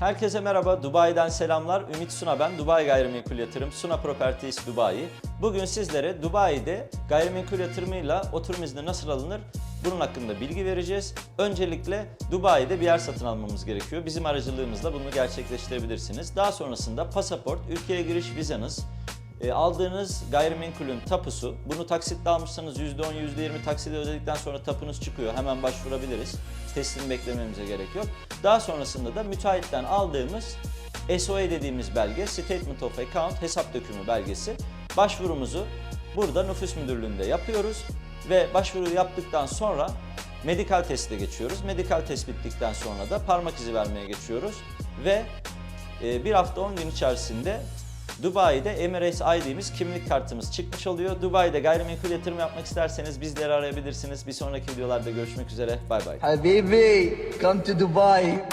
Herkese merhaba, Dubai'den selamlar. Ümit Suna ben, Dubai Gayrimenkul Yatırım, Suna Properties Dubai. Bugün sizlere Dubai'de gayrimenkul yatırımıyla oturum izni nasıl alınır bunun hakkında bilgi vereceğiz. Öncelikle Dubai'de bir yer satın almamız gerekiyor. Bizim aracılığımızla bunu gerçekleştirebilirsiniz. Daha sonrasında pasaport, ülkeye giriş vizanız, e, aldığınız gayrimenkulün tapusu, bunu taksitle almışsanız %10, %20 takside ödedikten sonra tapunuz çıkıyor. Hemen başvurabiliriz. Teslim beklememize gerek yok. Daha sonrasında da müteahhitten aldığımız SOA dediğimiz belge, Statement of Account, hesap dökümü belgesi. Başvurumuzu burada nüfus müdürlüğünde yapıyoruz ve başvuru yaptıktan sonra medikal teste geçiyoruz. Medikal test bittikten sonra da parmak izi vermeye geçiyoruz ve e, bir hafta 10 gün içerisinde Dubai'de Emirates ID'miz kimlik kartımız çıkmış oluyor. Dubai'de gayrimenkul yatırım yapmak isterseniz bizleri arayabilirsiniz. Bir sonraki videolarda görüşmek üzere. Bay bay. Habibi, come to Dubai.